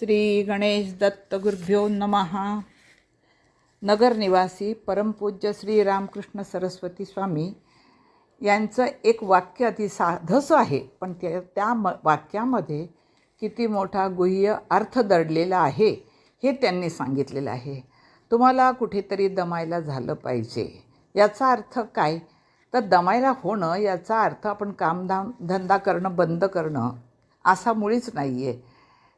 श्री गणेश दत्त गुरुभ्यो नमहा नगरनिवासी परमपूज्य श्री रामकृष्ण सरस्वती स्वामी यांचं एक वाक्य अति साधसं आहे पण त्या त्या म वाक्यामध्ये किती मोठा गुह्य अर्थ दडलेला आहे हे त्यांनी सांगितलेलं आहे. तुम्हाला कुठेतरी दमायला झालं पाहिजे. याचा अर्थ काय? तर दमायला होणं याचा अर्थ आपण कामधाम धंदा करणं बंद करणं असा मुळीच नाही आहे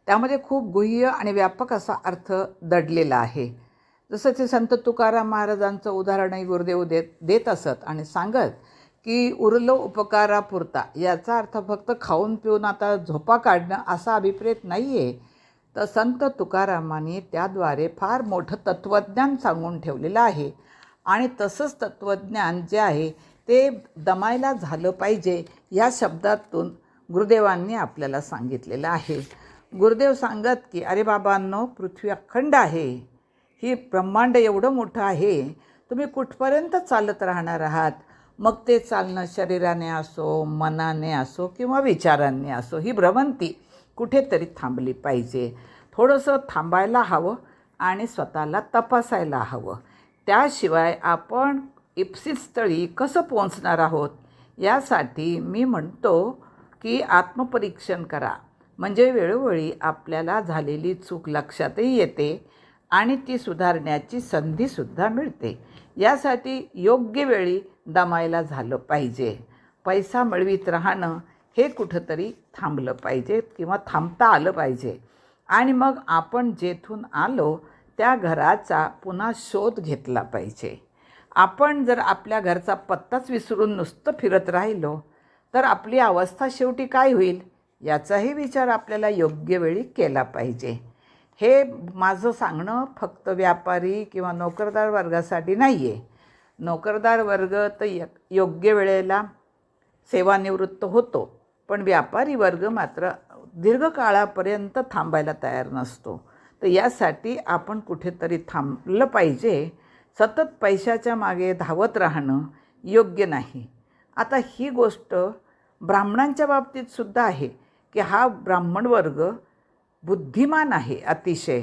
त्यामध्ये खूप गुह्य आणि व्यापक असा अर्थ दडलेला आहे. जसं ते संत तुकाराम महाराजांचं उदाहरणही गुरुदेव देत देत असत आणि सांगत की उरलो उपकारापुरता याचा अर्थ फक्त खाऊन पिऊन आता झोपा काढणं असा अभिप्रेत नाही आहे तर संत तुकारामांनी त्याद्वारे फार मोठं तत्त्वज्ञान सांगून ठेवलेलं आहे. आणि तसंच तत्त्वज्ञान जे आहे ते दमायला झालं पाहिजे या शब्दातून गुरुदेवांनी आपल्याला सांगितलेलं आहे. गुरुदेव सांगत की अरे बाबांनो पृथ्वी अखंड आहे. ही ब्रह्मांड एवढं मोठं आहे. तुम्ही कुठपर्यंत चालत राहणार आहात? मग ते चालणं शरीराने असो मनाने असो किंवा विचारांनी असो ही भ्रमंती कुठेतरी थांबली पाहिजे. थोडंसं थांबायला हवं आणि स्वतःला तपासायला हवं. त्याशिवाय आपण इप्सित स्थळी कसं पोहोचणार आहोत? यासाठी मी म्हणतो की आत्मपरीक्षण करा. म्हणजे वेळोवेळी आपल्याला झालेली चूक लक्षातही येते आणि ती सुधारण्याची संधीसुद्धा मिळते. यासाठी योग्य वेळी दमायला झालं पाहिजे. पैसा मिळवीत राहणं हे कुठंतरी थांबलं पाहिजे किंवा थांबता आलं पाहिजे. आणि मग आपण जेथून आलो त्या घराचा पुन्हा शोध घेतला पाहिजे. आपण जर आपल्या घरचा पत्ताच विसरून नुसतं फिरत राहिलो तर आपली अवस्था शेवटी काय होईल? याचाही विचार आपल्याला योग्य वेळी केला पाहिजे. हे माझं सांगणं फक्त व्यापारी किंवा नोकरदार वर्गासाठी नाही आहे नोकरदार वर्ग तर य योग्य वेळेला सेवानिवृत्त होतो पण व्यापारी वर्ग मात्र दीर्घकाळापर्यंत थांबायला तयार नसतो. तर यासाठी आपण कुठेतरी थांबलं पाहिजे. सतत पैशाच्या मागे धावत राहणं योग्य नाही. आता ही गोष्ट ब्राह्मणांच्या बाबतीत सुद्धा आहे. की हा ब्राह्मण वर्ग बुद्धिमान आहे अतिशय.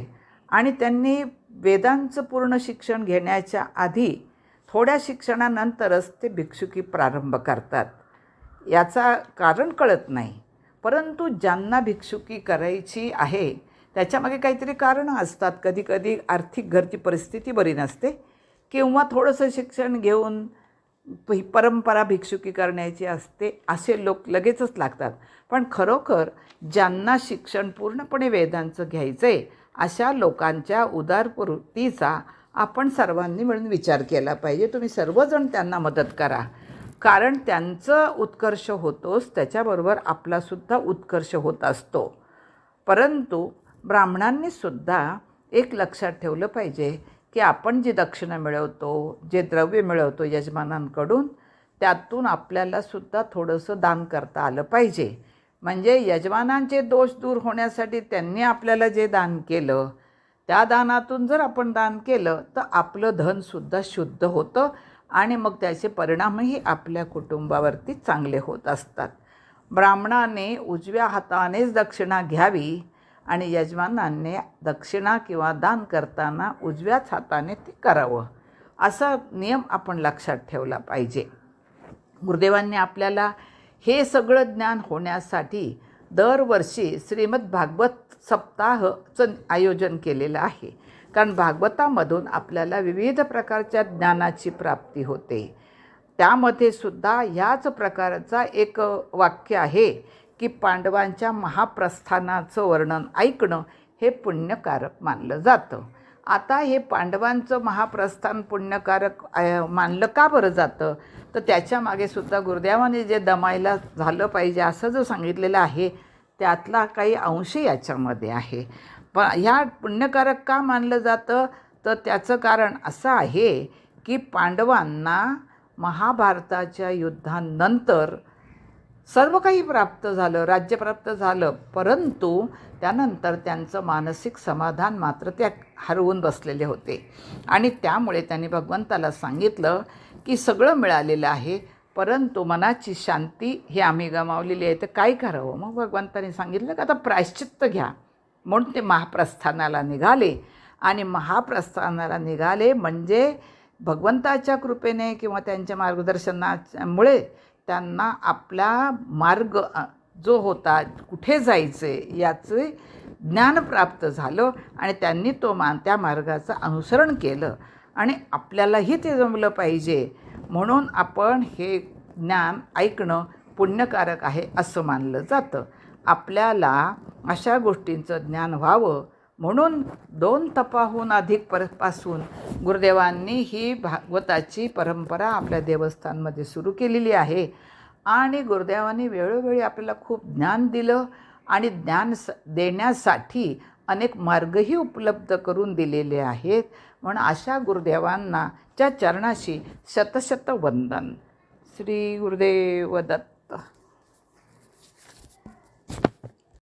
आणि त्यांनी वेदांचं पूर्ण शिक्षण घेण्याच्या आधी थोड्या शिक्षणानंतरच ते भिक्षुकी प्रारंभ करतात. याचा कारण कळत नाही. परंतु ज्यांना भिक्षुकी करायची आहे त्याच्यामागे काहीतरी कारणं असतात. कधीकधी आर्थिक घरची परिस्थिती बरी नसते. किंवा थोडंसं शिक्षण घेऊन परंपरा भिक्षुकी करण्याची असते असे लोक लगेचच लागतात. पण खरोखर ज्यांना शिक्षण पूर्णपणे वेदांचं घ्यायचं आहे अशा लोकांच्या उदारपूर्तीचा आपण सर्वांनी मिळून विचार केला पाहिजे. तुम्ही सर्वजण त्यांना मदत करा. कारण त्यांचं उत्कर्ष होतोच त्याच्याबरोबर आपलासुद्धा उत्कर्ष होत असतो. परंतु ब्राह्मणांनीसुद्धा एक लक्षात ठेवलं पाहिजे की आपण जी दक्षिणा मिळवतो जे द्रव्य मिळवतो यजमानांकडून त्यातून आपल्यालासुद्धा थोडंसं दान करता आलं पाहिजे. म्हणजे यजमानांचे दोष दूर होण्यासाठी त्यांनी आपल्याला जे दान केलं त्या दानातून जर आपण दान केलं तर आपलं धनसुद्धा शुद्ध होतं आणि मग त्याचे परिणामही आपल्या कुटुंबावरती चांगले होत असतात. ब्राह्मणाने उजव्या हातानेच दक्षिणा घ्यावी आणि यजमानांनी दक्षिणा किंवा दान करताना उजव्याच हाताने ते करावं. असा नियम आपण लक्षात ठेवला पाहिजे. गुरुदेवांनी आपल्याला हे सगळं ज्ञान होण्यासाठी दरवर्षी श्रीमद भागवत सप्ताहचं आयोजन केलेलं आहे. कारण भागवतामधून आपल्याला विविध प्रकारच्या ज्ञानाची प्राप्ती होते. त्यामध्ये सुद्धा ह्याच प्रकारचा एक वाक्य आहे की पांडवांच्या महाप्रस्थानाचं वर्णन ऐकणं हे पुण्यकारक मानलं जातं. आता हे पांडवांचं महाप्रस्थान पुण्यकारक मानलं का बरं जातं? तर त्याच्यामागे सुद्धा गुरुदेवाने जे दमायला झालं पाहिजे असं जो सांगितलेलं आहे त्यातला काही अंश याच्यामध्ये आहे. प ह्या पुण्यकारक का मानलं जातं? तर त्याचं कारण असं आहे की पांडवांना महाभारताच्या युद्धानंतर सर्व काही प्राप्त झालं राज्य प्राप्त झालं परंतु त्यानंतर त्यांचं मानसिक समाधान मात्र त्या हरवून बसलेले होते. आणि त्यामुळे त्यांनी भगवंताला सांगितलं की सगळं मिळालेलं आहे परंतु मनाची शांती ही आम्ही गमावलेली आहे. तर काय करावं? मग भगवंताने सांगितलं का आता प्रायश्चित्त घ्या. म्हणून ते महाप्रस्थानाला निघाले. आणि महाप्रस्थानाला निघाले म्हणजे भगवंताच्या कृपेने किंवा त्यांच्या मार्गदर्शनामुळे त्यांना आपला मार्ग जो होता कुठे जायचे याचे ज्ञान प्राप्त झालं आणि त्यांनी तो मान त्या मार्गाचं अनुसरण केलं आणि आपल्यालाही ते जमलं पाहिजे. म्हणून आपण हे ज्ञान ऐकणं पुण्यकारक आहे असं मानलं जातं. आपल्याला अशा गोष्टींचं ज्ञान व्हावं म्हणून दोन तपाहून अधिक परपासून गुरुदेवांनी ही भागवताची परंपरा आपल्या देवस्थानमध्ये सुरू केलेली आहे. आणि गुरुदेवांनी वेळोवेळी आपल्याला खूप ज्ञान दिलं आणि ज्ञान स देण्यासाठी अनेक मार्गही उपलब्ध करून दिलेले आहेत. म्हणून अशा गुरुदेवांना च्या चरणाशी शतशत वंदन. श्री गुरुदेव दत्त